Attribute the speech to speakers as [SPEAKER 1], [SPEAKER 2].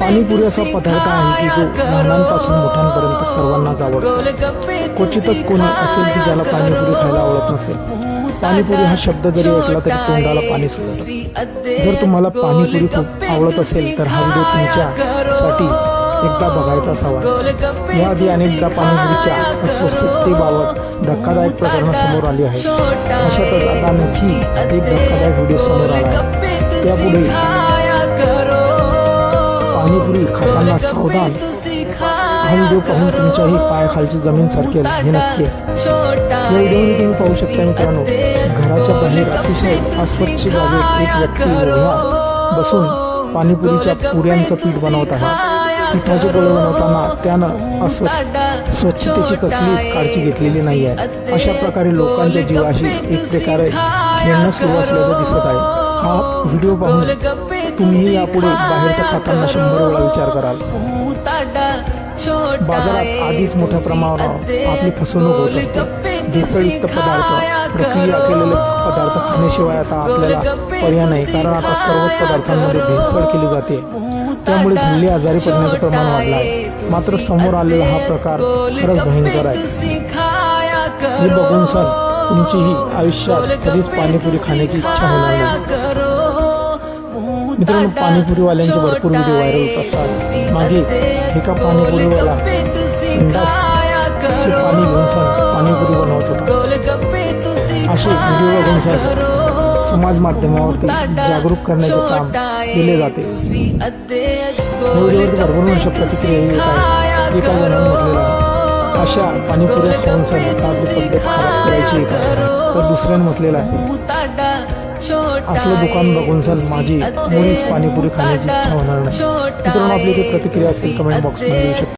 [SPEAKER 1] पाणीपुरी असा पदार्थ आहे की जो लहानांपासून मोठ्यांपर्यंत सर्वांनाच आवडतो. क्वचितच कोणी असेल की ज्याला पाणीपुरी खायला आवडत नसेल. पाणीपुरी हा शब्द जरी ऐकला तरी तोंडाला पाणी सुटतं. जर तुम्हाला पाणीपुरी खूप आवडत असेल तर हा व्हिडिओ तुमच्यासाठी एकदा बघायचा असावा. याआधी अनेकदा पाणीपुरीच्या अस्वस्थतेबाबत धक्कादायक प्रकरणं समोर आली आहेत. अशातच आता आणखी एक धक्कादायक व्हिडिओ समोर आला आहे. त्यापुढे पाणीपुरी खाताना सावधान हा व्हिडिओ पाहून तुमच्याही पायाखालची जमीन सरकेल हे नक्की आहे. या व्हिडिओमध्ये तुम्ही पाहू शकता मित्रांनो घराच्या बाहेर अतिशय अस्वच्छ जागेत एक व्यक्ती बसून पाणीपुरीच्या पुऱ्यांचं पीठ बनवत आहे पिठाचे गोळे होताना त्यानं असं स्वच्छतेची कसलीच काळजी घेतलेली नाही आहे. अशा प्रकारे लोकांच्या जीवाशी एक प्रकारे खेळणं सुरू असल्याचं दिसत आहे. हा व्हिडिओ पाहून तुम्ही यापुढे बाहेरच्या खाताना शंभर वेळा विचार कराल. बाजारात आधीच मोठ्या प्रमाणावर आपली फसवणूक होत असते. भेसळयुक्त पदार्थ प्रक्रिया केलेले पदार्थ खाण्याशिवाय आता आपल्याला पर्याय नाही. कारण आता सर्वच पदार्थांमध्ये भेसळ केली जाते. त्यामुळे हल्ली आजारी पडण्याचं प्रमाण वाढलं आहे. मात्र समोर आलेला हा प्रकार खरंच भयंकर आहे. हे बघून सर तुमचीही आयुष्यात कधीच पाणीपुरी खाण्याची इच्छा होणार नाही. मित्रांनो पाणीपुरीवाल्यांचे भरपूर व्हिडिओ व्हायरल होत असतात मागे एका पाणीपुरीवाला संडासचे पाणी घेऊन सण पाणीपुरी बनवत होता. असे व्हिडिओ बघून सण समाज माध्यमावरती जागरूक करण्याचे काम केले जाते. भरपूर अशा प्रतिक्रिया येत आहेत. एका जणांनी म्हटलेलं आहे? अशा पाणीपुरी खाऊन सण आपली तब्येत खराब करायची आहे. का तर दुसऱ्याने म्हटलेलं आहे. असलं दुकान बघून सर माझी मुळीच पाणीपुरी खाण्याची इच्छा होणार नाही. मित्रांनो आपली काही प्रतिक्रिया असतील कमेंट बॉक्समध्ये देऊ शकता.